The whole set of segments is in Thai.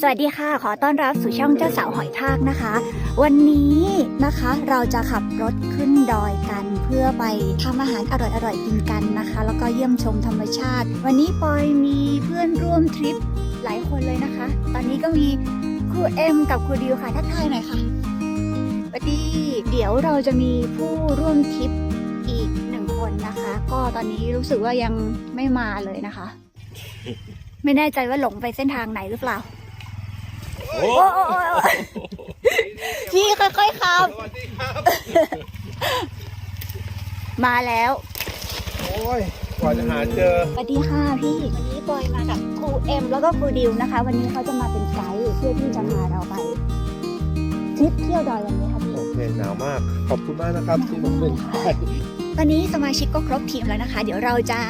สวัสดีค่ะ ขอต้อนรับสู่ช่องเจ้าสาวหอยทากนะคะ วันนี้นะคะเราจะขับรถขึ้นดอยกันเพื่อไปทำอาหารอร่อยๆกินกันนะคะ แล้วก็เยี่ยมชมธรรมชาติ วันนี้ปอยมีเพื่อนร่วมทริปหลายคนเลยนะคะ ตอนนี้ก็มีครูเอ็มกับครูดิวค่ะทักทายหน่อยค่ะสวัสดีเดี๋ยวเราจะมีผู้ร่วมทริปอีกหนึ่งคนนะคะ ก็ตอนนี้รู้สึกว่ายังไม่มาเลยนะคะ ไม่แน่ใจว่าหลงไปเส้นทางไหนหรือเปล่า โอ้โอ้โอ้โอ้โอ้พี่ค่อยๆขับ สวัสดีครับ มาแล้วโอ้ยกว่าจะหาเจอ สวัสดีค่ะพี่ วันนี้ปอยมากับครูเอ็มแล้วก็ครูดิวนะคะ วันนี้เขาจะมาเป็นไกด์เพื่อที่จะพาเราไปทริปเที่ยวดอยวันนี้ค่ะพี่ โอเคหนาวมาก ขอบคุณมากนะครับที่มาเป็นไกด์ตอนนี้สมาชิกก็ครบทีมแล้วนะคะ เดี๋ยวเราจะ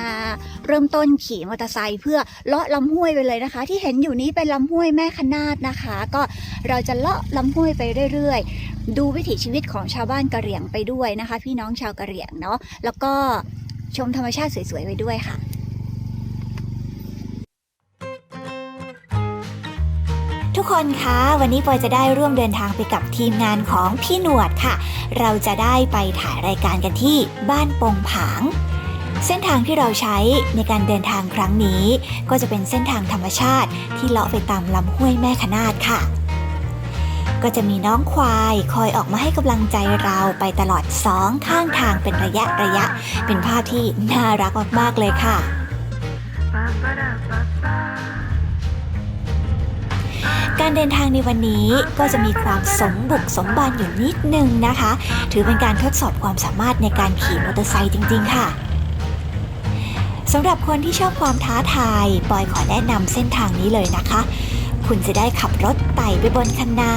เริ่มต้นขี่มอเตอร์ไซค์เพื่อเลาะลำห้วยไปเลยนะคะ ที่เห็นอยู่นี้เป็นลำห้วยแม่ขนาดนะคะ ก็เราจะเลาะลำห้วยไปเรื่อย ๆ ดูวิถีชีวิตของชาวบ้านกะเหรี่ยงไปด้วยนะคะ พี่น้องชาวกะเหรี่ยงเนาะแล้วก็ชมธรรมชาติสวยๆไปด้วยค่ะทุกคนคะ วันนี้ปอยจะได้ร่วมเดินทางไปกับทีมงานของพี่หนวดค่ะ เราจะได้ไปถ่ายรายการกันที่บ้านปงผาง เส้นทางที่เราใช้ในการเดินทางครั้งนี้ ก็จะเป็นเส้นทางธรรมชาติที่เลาะไปตามลำห้วยแม่ขนาดค่ะ ก็จะมีน้องควายคอยออกมาให้กำลังใจเราไปตลอดสองข้างทางเป็นระยะระยะ เป็นภาพที่น่ารักมากๆเลยค่ะการเดินทางในวันนี้ก็จะมีความสมบุกสมบันอยู่นิดนึงนะคะ ถือเป็นการทดสอบความสามารถในการขี่มอเตอร์ไซค์จริง ๆ ค่ะ สำหรับคนที่ชอบความท้าทายปอยขอแนะนำเส้นทางนี้เลยนะคะ คุณจะได้ขับรถไต่ไปบนคันนา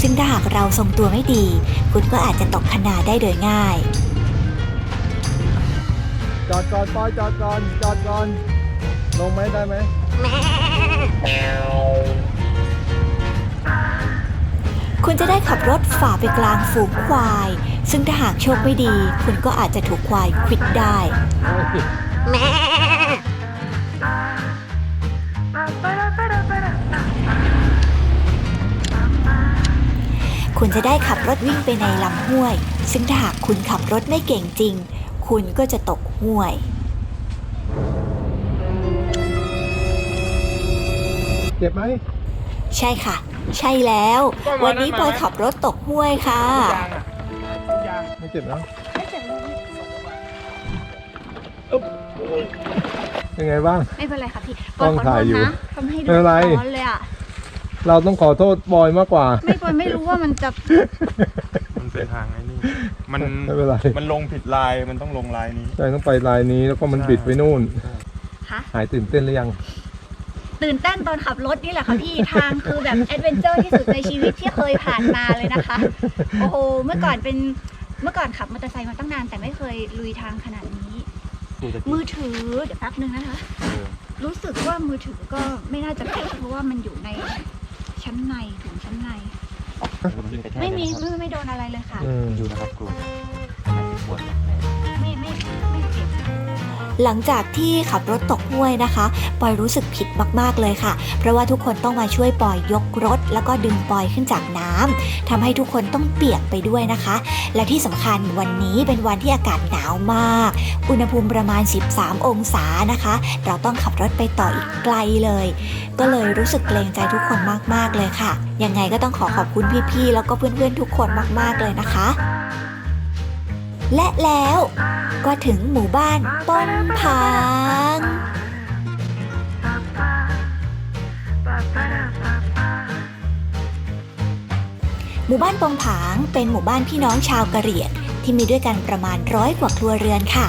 ซึ่งถ้าหากเราทรงตัวไม่ดี คุณก็อาจจะตกคันนาได้โดยง่าย จอดก่อนปอยจอดก่อนจอดก่อนลงไหมได้ไหมคุณจะได้ขับรถฝ่าไปกลางฝูงควาย ซึ่งถ้าหากโชคไม่ดี คุณก็อาจจะถูกควายควิดได้ โอ้ยคุณจะได้ขับรถวิ่งไปในลำห้วย ซึ่งถ้าหากคุณขับรถไม่เก่งจริง คุณก็จะตกห้วยเจ็บไหมใช่ค่ะ ใช่แล้ว วันนี้ปอยขับรถตกห้วยค่ะ ไม่เจ็บนะ ยังไงบ้าง ไม่เป็นไรค่ะพี่กล้องถ่ายอยู่ทำให้ไม่เป็นไร ร้อนเลยอะ เราต้องขอโทษบอยมากกว่า ไม่ปอยไม่รู้ว่ามันจะมันเป็นทางไอ้นี่ มันไม่เป็นไร มันลงผิดลาย มันต้องลงลายนี้ใจต้องไปลายนี้แล้วก็มันบิดไปนู่น คะหายตื่นเต้นหรือยัง ตื่นเต้นตอนขับรถนี่แหละค่ะพี่ทางคือแบบแอดเวนเจอร์ที่สุดในชีวิตที่เคยผ่านมาเลยนะคะ โอ้โห เมื่อก่อนเป็นเมื่อก่อนขับมอเตอร์ไซค์มาตั้งนานแต่ไม่เคยลุยทางขนาดนี้ มือถือเดี๋ยวแป๊บนึงนะคะรู้สึกว่ามือถือก็ไม่น่าจะเก็บเพราะว่ามันอยู่ในชั้นในถุงชั้นในไม่มีไม่ไม่โดนอะไรเลยค่ะ อืมอยู่นะครับครูไม่ไม่ไม่เจ็บ หลังจากที่ขับรถตกห้วยนะคะ ปอยรู้สึกผิดมากๆเลยค่ะ เพราะว่าทุกคนต้องมาช่วยปอยยกรถ แล้วก็ดึงปอยขึ้นจากน้ำทำให้ทุกคนต้องเปียกไปด้วยนะคะ และที่สำคัญวันนี้เป็นวันที่อากาศหนาวมาก อุณหภูมิประมาณ 13 องศานะคะ เราต้องขับรถไปต่ออีกไกลเลย ก็เลยรู้สึกเกรงใจทุกคนมากๆเลยค่ะ ยังไงก็ต้องขอขอบคุณพี่ๆแล้วก็เพื่อนๆทุกคนมากๆเลยนะคะ และแล้วก็ถึงหมู่บ้านป้องผางหมู่บ้านปงผางเป็นหมู่บ้านพี่น้องชาวกะเหรี่ยงที่มีด้วยกันประมาณร้อยกว่าครัวเรือนค่ะ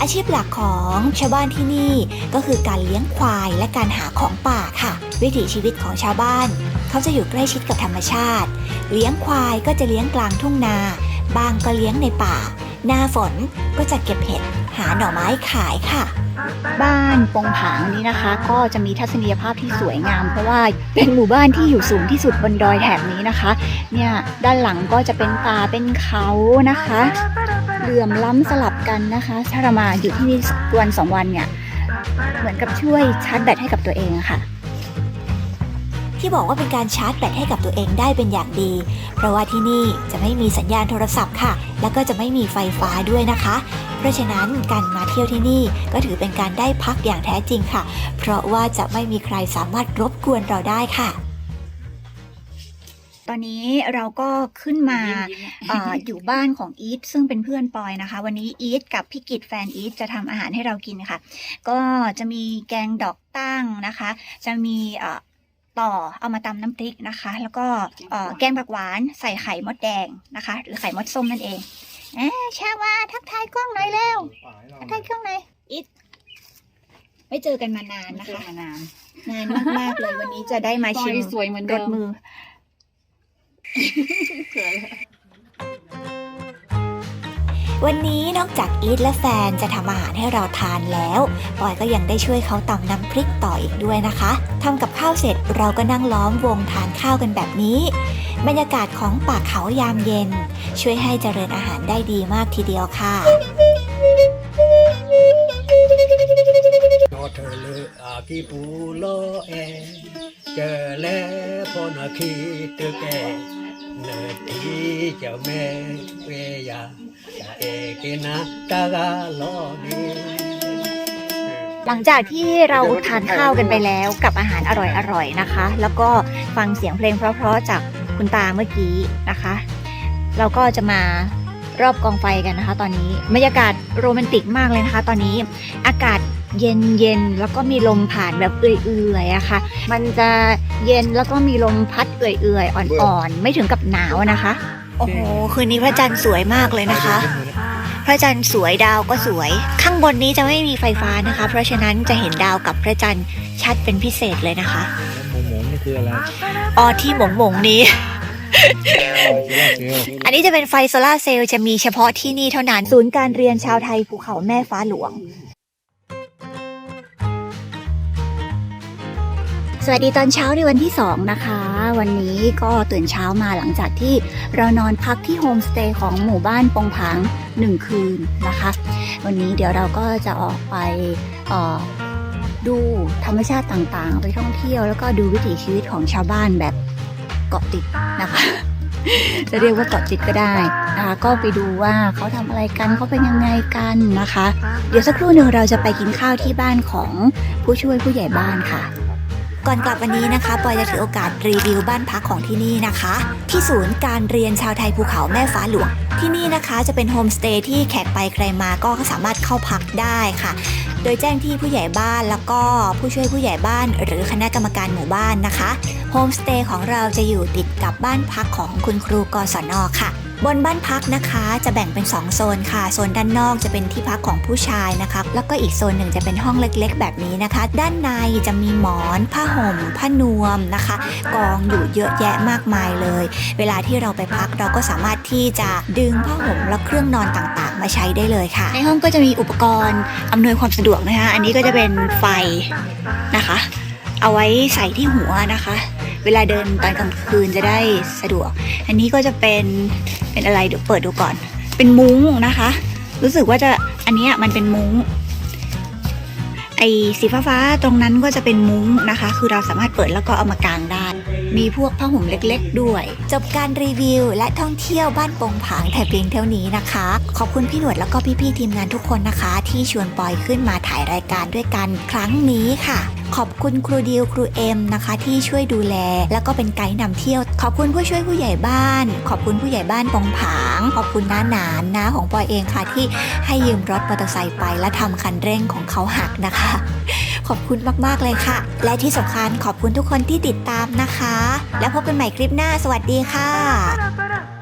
อาชีพหลักของชาวบ้านที่นี่ก็คือการเลี้ยงควายและการหาของป่าค่ะ วิถีชีวิตของชาวบ้าน เขาจะอยู่ใกล้ชิดกับธรรมชาติ เลี้ยงควายก็จะเลี้ยงกลางทุ่งนา บางก็เลี้ยงในป่า หน้าฝนก็จะเก็บเห็ดหาหน่อไม้ขายค่ะ บ้านปงผางนี้นะคะ ก็จะมีทัศนียภาพที่สวยงาม เพราะว่าเป็นหมู่บ้านที่อยู่สูงที่สุดบนดอยแถบนี้นะคะ เนี่ยด้านหลังก็จะเป็นป่าเป็นเขานะคะเหลื่อมล้ำสลับกันนะคะถ้าเรามาอยู่ที่นี่วันสองวันเนี่ย เหมือนกับช่วยชาร์จแบตให้กับตัวเองะค่ะ ที่บอกว่าเป็นการชาร์จแบตให้กับตัวเองได้เป็นอย่างดี เพราะว่าที่นี่จะไม่มีสัญญาณโทรศัพท์ค่ะ แล้วก็จะไม่มีไฟฟ้าด้วยนะคะ เพราะฉะนั้นการมาเที่ยวที่นี่ก็ถือเป็นการได้พักอย่างแท้จริงค่ะ เพราะว่าจะไม่มีใครสามารถรบกวนเราได้ค่ะตอนนี้เราก็ขึ้นมาออยู่บ้านของอีทซึ่งเป็นเพื่อนปอยนะคะ วันนี้อีทกับพี่กิตแฟนอีทจะทำอาหารให้เรากินค่ะ ก็จะมีแกงดอกตั้งนะคะ จะมี ต่อเอามาตำน้ำพริกนะคะ แล้วก็เอ่อแกงผักหวานใส่ไข่มดแดงนะคะ หรือไข่มดส้มนั่นเองอ่าชาวาทักทายกล้องหน่อยเร็วทักทายกล้องหน่อยอีทไม่เจอกันมานานนะคะมานานนานมากๆเลยวันนี้จะได้มาชิมสวยเหมือนรเดิสมมือเขิน วันนี้นอกจากอีทและแฟนจะทำอาหารให้เราทานแล้วปอยก็ยังได้ช่วยเขาตำน้ำพริกต่ออีกด้วยนะคะทำกับข้าวเสร็จเราก็นั่งล้อมวงทานข้าวกันแบบนี้ บรรยากาศของป่าเขายามเย็น ช่วยให้เจริญอาหารได้ดีมากทีเดียวค่ะนอเธอเลออากี เอกนะตาาโลดีหลังจากที่เราทานข้าวกันไปแล้วกับอาหารอร่อยๆนะคะ แล้วก็ฟังเสียงเพลงเพราะๆจากคุณตาเมื่อกี้นะคะ เราก็จะมารอบกองไฟกันนะคะ ตอนนี้บรรยากาศโรแมนติกมากเลยนะคะ ตอนนี้อากาศเย็นๆแล้วก็มีลมผ่านแบบเอื่อยๆอะค่ะ มันจะเย็นแล้วก็มีลมพัดเอื่อยๆ อ่อนๆ ไม่ถึงกับหนาวนะคะ โอ้โห คืนนี้พระจันทร์สวยมากเลยนะคะ พระจันทร์สวยดาวก็สวย ข้างบนนี้จะไม่มีไฟฟ้านะคะ เพราะฉะนั้นจะเห็นดาวกับพระจันทร์ชัดเป็นพิเศษเลยนะคะหมูหมูนี่คืออะไรอ๋อที่หมงหมงๆนี้เซลล์อันนี้จะเป็นไฟโซลาร์เซลล์จะมีเฉพาะที่นี่เท่านั้น ศูนย์การเรียนชาวไทยภูเขาแม่ฟ้าหลวง สวัสดีตอนเช้าในวันที่ 2 นะคะ วันนี้ก็ตื่นเช้ามาหลังจากที่เรานอนพักที่โฮมสเตย์ของหมู่บ้านปงผางหนึ่งคืนนะคะ วันนี้เดี๋ยวเราก็จะออกไปออดูธรรมชาติต่างๆ ไปท่องเที่ยวแล้วก็ดูวิถีชีวิตของชาวบ้านแบบเกาะติดนะคะ จะเรียกว่าเกาะติดก็ได้นะคะก็ไปดูว่าเขาทำอะไรกันเขาเป็นยังไงกันนะคะ เดี๋ยวสักครู่หนึ่งเราจะไปกินข้าวที่บ้านของผู้ช่วยผู้ใหญ่บ้านค่ะ ก่อนกลับวันนี้นะคะปอยจะถือโอกาสรีวิวบ้านพักของที่นี่นะคะ ที่ศูนย์การเรียนชาวไทยภูเขาแม่ฟ้าหลวง ที่นี่นะคะจะเป็นโฮมสเตย์ที่แขกไปใครมาก็สามารถเข้าพักได้ค่ะ โดยแจ้งที่ผู้ใหญ่บ้านแล้วก็ผู้ช่วยผู้ใหญ่บ้าน หรือคณะกรรมการหมู่บ้านนะคะโฮมสเตย์ของเราจะอยู่ติดกับบ้านพักของคุณครูกศนค่ะ บนบ้านพักนะคะจะแบ่งเป็น 2 โซนค่ะ โซนด้านนอกจะเป็นที่พักของผู้ชายนะคะแล้วก็อีกโซนหนึ่งจะเป็นห้องเล็กๆ แบบนี้นะคะ ด้านในจะมีหมอน ผ้าห่ม ผ้านวมนะคะ กองอยู่เยอะแยะมากมายเลย เวลาที่เราไปพักเราก็สามารถที่จะดึงผ้าห่มและเครื่องนอนต่างๆ มาใช้ได้เลยค่ะ ในห้องก็จะมีอุปกรณ์อำนวยความสะดวกนะคะ อันนี้ก็จะเป็นไฟนะคะ เอาไว้ใส่ที่หัวนะคะ เวลาเดินตอนกลางคืนจะได้สะดวก อันนี้ก็จะเป็นเป็นอะไรเดี๋ยวเปิดดูก่อน เป็นมุ้งนะคะ รู้สึกว่าจะอันนี้มันเป็นมุ้ง ไอ้สีฟ้าๆตรงนั้นก็จะเป็นมุ้งนะคะ คือเราสามารถเปิดแล้วก็เอามากางได้ มีพวกผ้าห่มเล็กๆ ด้วย จบการรีวิวและท่องเที่ยวบ้านปงผางแต่เพียงเท่านี้นะคะ ขอบคุณพี่หนวดแล้วก็พี่ๆทีมงานทุกคนนะคะ ที่ชวนปอยขึ้นมาถ่ายรายการด้วยกันครั้งนี้ค่ะ ขอบคุณครูดิวครูเอ็มนะคะที่ช่วยดูแล แล้วก็เป็นไกด์นำเที่ยว ขอบคุณผู้ช่วยผู้ใหญ่บ้าน ขอบคุณผู้ใหญ่บ้านปงผาง ขอบคุณน้าหนานน้าของปอยเองค่ะที่ให้ยืมรถมอเตอร์ไซค์ไป และทำคันเร่งของเขาหักนะคะ ขอบคุณมากๆเลยค่ะ และที่สำคัญขอบคุณทุกคนที่ติดตามนะคะ แล้วพบกันใหม่คลิปหน้า สวัสดีค่ะ